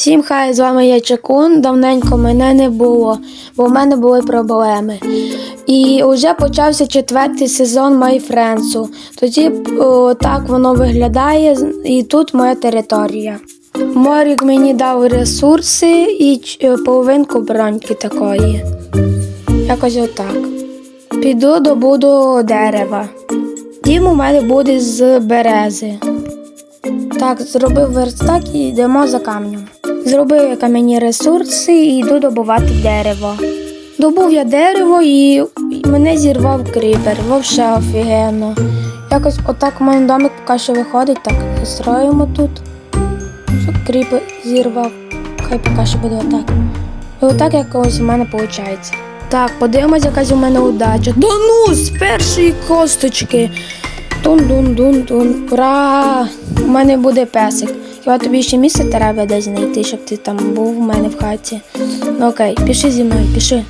Всім хай з вами я Чекун. Давненько мене не було, бо в мене були проблеми. І вже почався четвертий сезон Friends. Тоді о, так воно виглядає, і тут моя територія. Морік мені дав ресурси і е, половинку броньки такої. Якось отак. Піду добуду дерева. Дім у мене буде з берези. Так, зробив верстак і йдемо за камнем. Зробив я кам'яні ресурси і йду добувати дерево. Добув я дерево і мене зірвав кріпер, вовше офігенно. Якось отак у мене домик поки що виходить, так строїмо тут. Щоб кріпер зірвав. Хай поки що буде отак. І отак якось у мене виходить. Так, подивимось, якась у мене удача. Да ну, з першої косточки. Тун-дун-дун-дун. Ура! У мене буде песик. Хіба тобі ще місце треба десь знайти, щоб ти там був у мене в хаті. Ну окей, піши зі мною, піши.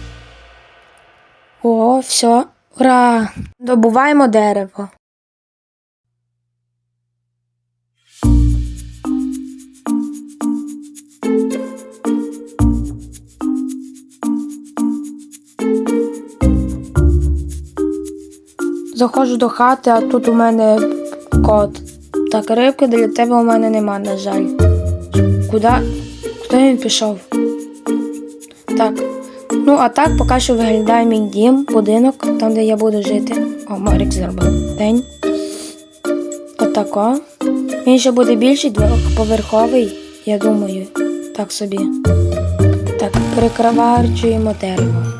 О, все. Ура! Добуваємо дерево. Заходжу до хати, а тут у мене кот. Так, рибки для тебе у мене нема, на жаль. Куди? Куди він пішов? Так. Ну, а так поки що виглядає мій дім, будинок, там, де я буду жити. О, Марік зробив день. Отако. Він ще буде більший, двохповерховий, я думаю. Так собі. Так, прикриварчуємо дерево.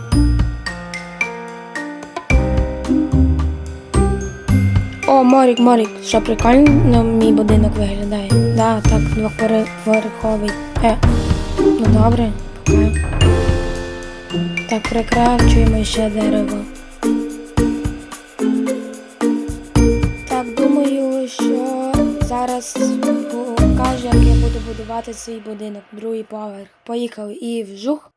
Морік, Морік, що прикольно мій будинок виглядає. Да, так, двохповерховий. Е, ну добре, пока. Так, прикрачуємо ще дерево. Так, думаю, що зараз покажу, як я буду будувати свій будинок, другий поверх. Поїхали і вжух.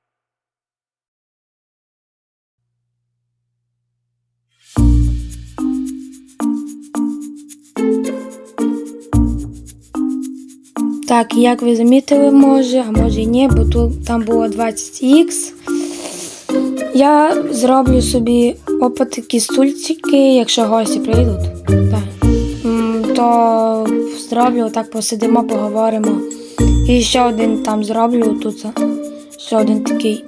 Так, як ви замітили, може, а може і ні, бо тут там було 20х. Я зроблю собі опа стульчики, якщо гості прийдуть. Так. То зроблю так, посидимо, поговоримо. І ще один там зроблю тут. Ще один такий.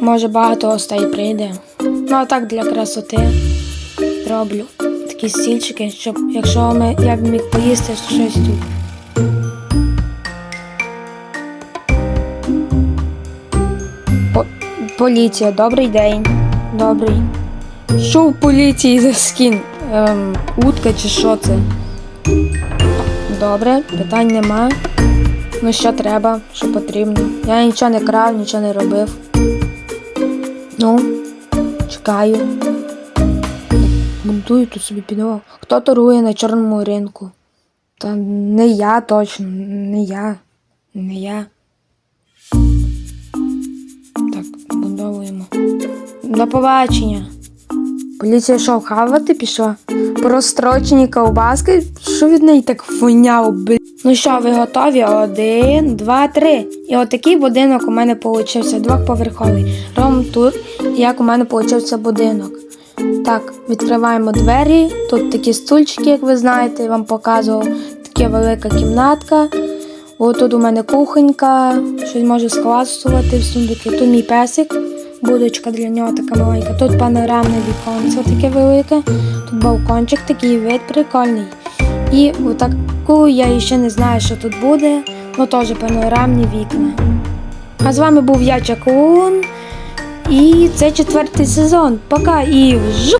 Може багато гостей прийде. Ну а так для красоти зроблю такі стільчики, щоб якщо ми, я б міг поїсти щось тут. Поліція, добрий день. Добрий. Що в поліції за скін? Ем, утка чи що це? Добре, питань нема. Ну що треба, що потрібно. Я нічого не крав, нічого не робив. Ну, чекаю. Бунтую тут собі підвал. Хто торгує на чорному ринку? Та не я точно, не я. Не я. До побачення. Поліція що, хавати пішла? Прострочені ковбаски? Що від неї так фоняв, блін? Ну що, ви готові? Один, два, три. І отакий будинок у мене получився, двохповерховий. Ром тур, як у мене получився будинок. Так, відкриваємо двері. Тут такі стульчики, як ви знаєте, я вам показував. Така велика кімнатка. Ось тут у мене кухонька, щось можу скласувати в сундуки. Тут мій песик, будочка для нього така маленька. Тут панорамне віконце таке велике, тут балкончик такий вид прикольний. І отаку я ще не знаю, що тут буде, але теж панорамні вікна. А з вами був я Чакун. І це четвертий сезон. Пока і вжу!